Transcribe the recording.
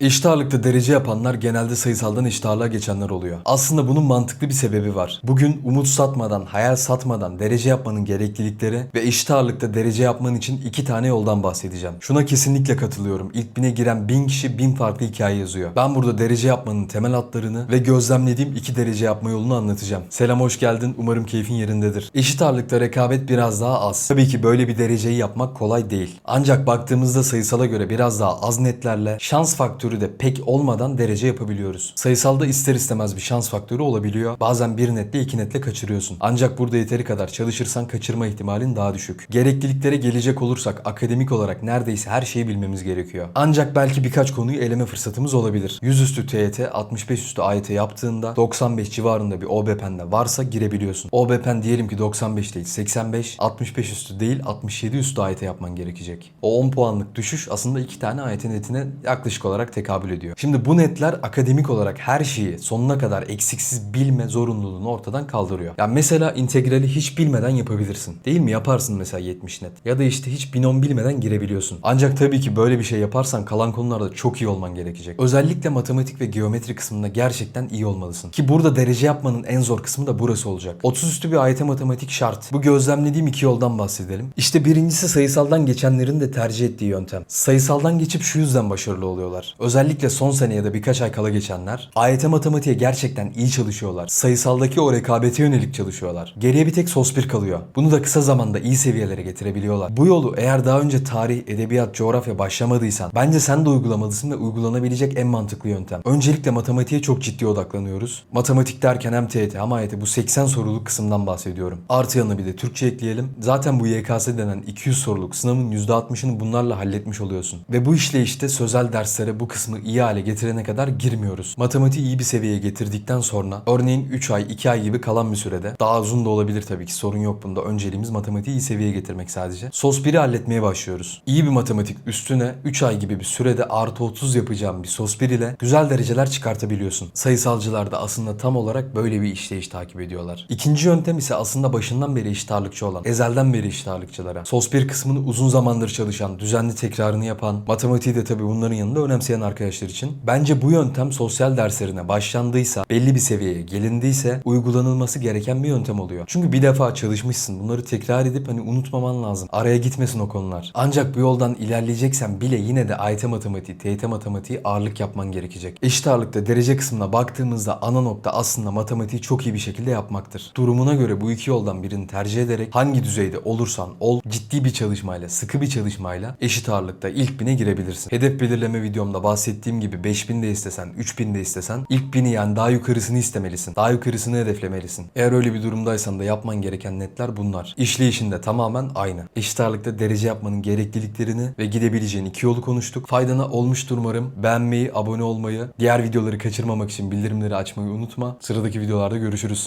Eşit ağırlıkta derece yapanlar genelde sayısaldan eşit ağırlığa geçenler oluyor. Aslında bunun mantıklı bir sebebi var. Bugün umut satmadan, hayal satmadan derece yapmanın gereklilikleri ve eşit ağırlıkta derece yapman için iki tane yoldan bahsedeceğim. Şuna kesinlikle katılıyorum. İlk bine giren bin kişi bin farklı hikaye yazıyor. Ben burada derece yapmanın temel hatlarını ve gözlemlediğim iki derece yapma yolunu anlatacağım. Selam hoş geldin. Umarım keyfin yerindedir. Eşit rekabet biraz daha az. Tabii ki böyle bir dereceyi yapmak kolay değil. Ancak baktığımızda sayısala göre biraz daha az netlerle şans faktörü de pek olmadan derece yapabiliyoruz. Sayısalda ister istemez bir şans faktörü olabiliyor. Bazen bir netle iki netle kaçırıyorsun. Ancak burada yeteri kadar çalışırsan kaçırma ihtimalin daha düşük. Gerekliliklere gelecek olursak akademik olarak neredeyse her şeyi bilmemiz gerekiyor. Ancak belki birkaç konuyu eleme fırsatımız olabilir. 100 üstü TYT, 65 üstü AYT yaptığında 95 civarında bir OBP'nde varsa girebiliyorsun. OBP'n diyelim ki 95 değil 85, 65 üstü değil 67 üstü AYT yapman gerekecek. O 10 puanlık düşüş aslında iki tane AYT netine yaklaşık olarak tekabül ediyor. Şimdi bu netler akademik olarak her şeyi sonuna kadar eksiksiz bilme zorunluluğunu ortadan kaldırıyor. Yani mesela integrali hiç bilmeden yapabilirsin. Değil mi? Yaparsın mesela 70 net. Ya da işte hiç binom bilmeden girebiliyorsun. Ancak tabii ki böyle bir şey yaparsan kalan konularda çok iyi olman gerekecek. Özellikle matematik ve geometri kısmında gerçekten iyi olmalısın. Ki burada derece yapmanın en zor kısmı da burası olacak. 30 üstü bir AYT matematik şart. Bu gözlemlediğim iki yoldan bahsedelim. İşte birincisi sayısaldan geçenlerin de tercih ettiği yöntem. Sayısaldan geçip şu yüzden başarılı oluyorlar. Özellikle son seneye de birkaç ay kala geçenler AYT matematiğe gerçekten iyi çalışıyorlar. Sayısaldaki o rekabete yönelik çalışıyorlar. Geriye bir tek sos 1 kalıyor. Bunu da kısa zamanda iyi seviyelere getirebiliyorlar. Bu yolu eğer daha önce tarih, edebiyat, coğrafya başlamadıysan bence sen de uygulamalısın ve uygulanabilecek en mantıklı yöntem. Öncelikle matematiğe çok ciddi odaklanıyoruz. Matematik derken hem TYT hem AYT bu 80 soruluk kısımdan bahsediyorum. Artı yanına bir de Türkçe ekleyelim. Zaten bu YKS denen 200 soruluk sınavın %60'ını bunlarla halletmiş oluyorsun. Ve bu işleyişte sözel derslere bu kısmı iyi hale getirene kadar girmiyoruz. Matematiği iyi bir seviyeye getirdikten sonra örneğin 3 ay 2 ay gibi kalan bir sürede daha uzun da olabilir tabii ki sorun yok bunda. Önceliğimiz matematiği iyi seviyeye getirmek sadece. Sos 1'i halletmeye başlıyoruz. İyi bir matematik üstüne 3 ay gibi bir sürede artı 30 yapacağım bir sos 1 ile güzel dereceler çıkartabiliyorsun. Sayısalcılar da aslında tam olarak böyle bir işleyiş takip ediyorlar. İkinci yöntem ise aslında başından beri eşit ağırlıkçı olan, ezelden beri eşit ağırlıkçılara. Sos 1 kısmını uzun zamandır çalışan, düzenli tekrarını yapan, matematiği de tabii bunların yanında önemseyen arkadaşlar için. Bence bu yöntem sosyal derslerine başlandıysa, belli bir seviyeye gelindiyse uygulanılması gereken bir yöntem oluyor. Çünkü bir defa çalışmışsın. Bunları tekrar edip hani unutmaman lazım. Araya gitmesin o konular. Ancak bu yoldan ilerleyeceksen bile yine de AYT matematiği, TYT matematiği ağırlık yapman gerekecek. Eşit ağırlıkta derece kısmına baktığımızda ana nokta aslında matematiği çok iyi bir şekilde yapmaktır. Durumuna göre bu iki yoldan birini tercih ederek hangi düzeyde olursan ol ciddi bir çalışmayla, sıkı bir çalışmayla eşit ağırlıkta ilk bine girebilirsin. Hedef belirleme videomda bahsettiğim gibi 5000 de istesen, 3000 de istesen ilk bini yani daha yukarısını istemelisin. Daha yukarısını hedeflemelisin. Eğer öyle bir durumdaysan da yapman gereken netler bunlar. İşleyişinde tamamen aynı. Eşit ağırlıkta derece yapmanın gerekliliklerini ve gidebileceğin iki yolu konuştuk. Faydana olmuştur umarım. Beğenmeyi, abone olmayı, diğer videoları kaçırmamak için bildirimleri açmayı unutma. Sıradaki videolarda görüşürüz.